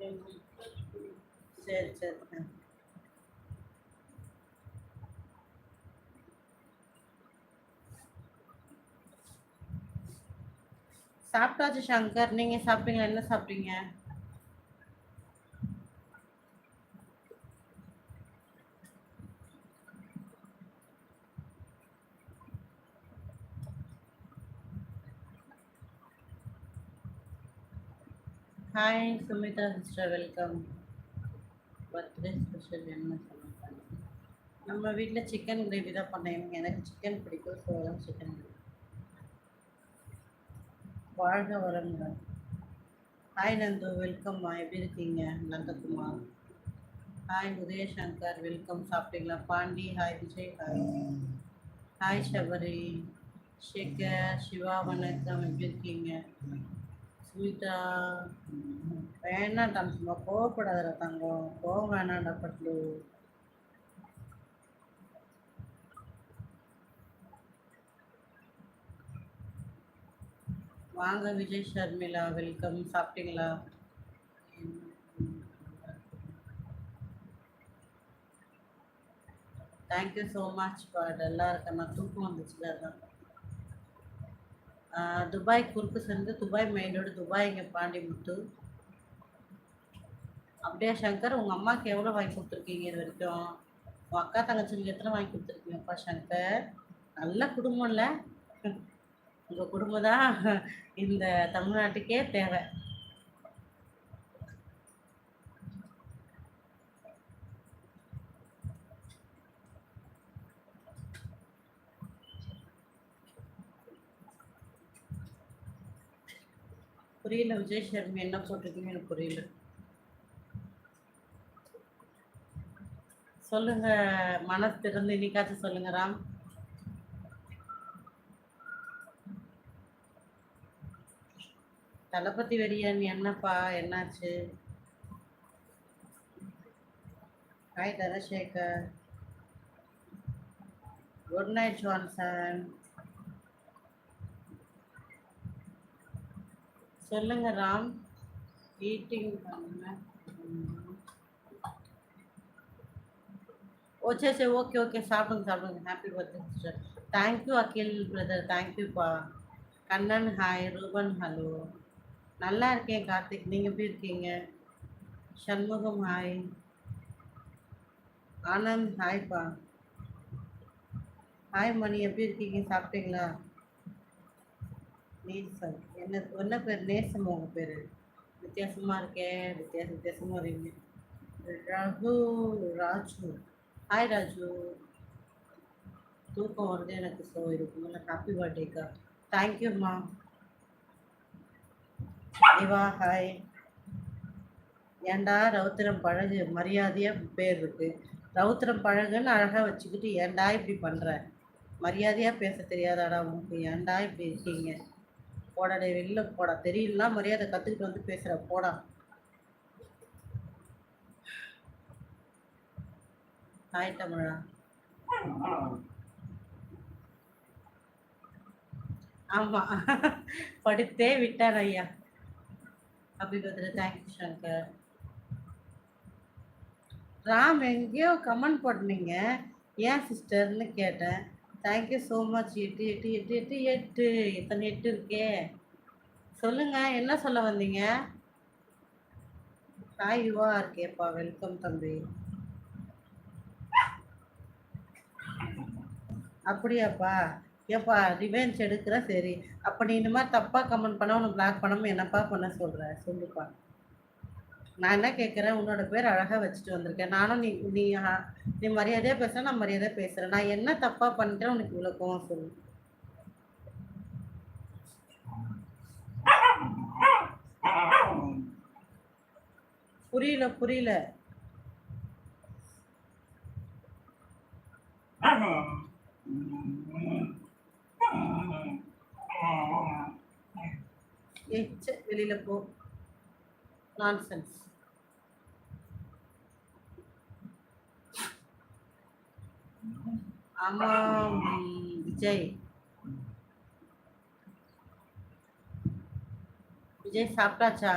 சரி சரி. சாப்பிட்டாச்சு சங்கர். நீங்க சாப்பிட்டீங்களா? என்ன சாப்பிட்டீங்க? Hi Sumitha sister welcome birthday special என்ன சமைப்பாங்க நம்ம வீட்டில் சிக்கன் கிரேவி தான் பண்ணேன். எனக்கு சிக்கன் பிடிக்கும் ஸோ அதான் சிக்கன் கிரேவி வாழ்க வரங்க ஹாய் நந்து. வெல்கம்மா எப்படி இருக்கீங்க? நந்தகுமார் ஹாய் உதயசங்கர். வெல்கம் சாப்பிட்டீங்களா? Pandi hi Vijay hi hi Sabari Shekar Siva வணக்கம். எப்படி இருக்கீங்க? ஸ்வீட்டா? வேணாம் சும்மா கோவப்படாதடா தங்கம். கோவம் வேணாம்டா பட்லு வாங்க விஜய் ஷர்மிளா வெல்கம். சாப்பிட்டீங்களா? தேங்க்யூ ஸோ மச் பாட் எல்லாம் இருக்கேன். நான் தூக்கம் வந்துச்சுல அதான். துபாய் குறுக்கு சேர்ந்து துபாய் மெயினோடு துபாய் இங்கே பாண்டிமுத்து. அப்படியே சங்கர் உங்கள் அம்மாவுக்கு எவ்வளோ வாங்கி கொடுத்துருக்கீங்க இது வரைக்கும்? உங்கள் அக்கா தங்கச்சிக்கு எத்தனை வாங்கி கொடுத்துருக்கீங்கப்பா சங்கர்? நல்ல குடும்பம்ல. உங்கள் குடும்பம் தான் இந்த தமிழ்நாட்டுக்கே தேவை. புரியல விஜய் சர்மி என்ன போட்டிருக்கீங்க எனக்கு புரியல. சொல்லுங்க மனசு திறந்து இன்னைக்காச்சும் சொல்லுங்க ராம். தளபதி வெடியன் என்னப்பா என்னாச்சு? Hi Dhanasekar. Good night Johnson சொல்லுங்க ராம். ஈட்டிங் பண்ணுங்க. ஓ சரி சரி ஓகே ஓகே சாப்பிடுங்க சாப்பிடுங்க. Happy birthday sister thank you Akhil brother தேங்க்யூப்பா கண்ணன் ஹாய் ரூபன் ஹலோ நல்லா இருக்கேன் கார்த்திக். நீங்கள் எப்படி இருக்கீங்க? சண்முகம் ஹாய் ஆனந்த் ஹாய்ப்பா ஹாய் மணி. எப்படி இருக்கீங்க? சாப்பிட்டீங்களா? நேசம் என்ன என்ன பேர்? நேசம் உங்கள் பேர். வித்தியாசமாக இருக்கேன் வித்தியாச வித்தியாசமாக வரீங்க ரகு ராஜு. ஹாய் ராஜு. தூக்கம் வருது எனக்கு ஸோ இதுக்கு மேலே ஹாப்பி பர்த்டேக்கா தேங்க்யூம்மா இவா ஹாய் ஏன்டா ரவுத்திரம் பழகு? மரியாதையாக பேர் இருக்கு. ரவுத்திரம் பழகுன்னு அழகாக வச்சுக்கிட்டு ஏன்டா இப்படி பண்ணுற மரியாதையாக பேச தெரியாதாடா உங்களுக்கு ஏன்டா இப்படி இருக்கீங்க? போடாடே வெளில போடா. தெரியலாம் மரியாதை கற்றுக்கிட்டு வந்து பேசுகிற போடா. ஹாய் தமிழா. ஆமாம் படித்தே விட்டார் ஐயா. அப்படி தேங்க்யூ சங்கர். ராம் எங்கேயோ கமெண்ட் பண்ணீங்க ஏன் சிஸ்டர்னு கேட்டேன். தேங்க்யூ ஸோ மச் எட்டு எட்டு எட்டு எட்டு எட்டு. எத்தனை எட்டு இருக்கே. சொல்லுங்கள் என்ன சொல்ல வந்தீங்க? ஹாய் யுவா இருக்கேப்பா வெல்கம் தம்பி. அப்படியாப்பா? ஏப்பா ரிவெஞ்ச் எடுக்கிற? சரி. அப்போ நீ இந்த மாதிரி தப்பாக கமெண்ட் பண்ண உனக்கு பிளாக் பண்ணாமல் என்னப்பா பண்ண சொல்கிற சொல்லுப்பா. நான் என்ன கேட்குறேன்? உன்னோட பேர் அழகாக வச்சுட்டு வந்திருக்கேன். நானும் நீ நீ நீ மரியாதையாக பேசுகிற நான் மரியாதையாக பேசுகிறேன் நான் என்ன தப்பாக பண்ணிட்டேன் உனக்கு இவ்வளோ கோவம் சொல்லு. புரியல புரியல. வெளியில போ. நான்சென்ஸ் ஆமாம் விஜய் விஜய் சாப்பிட்டாச்சா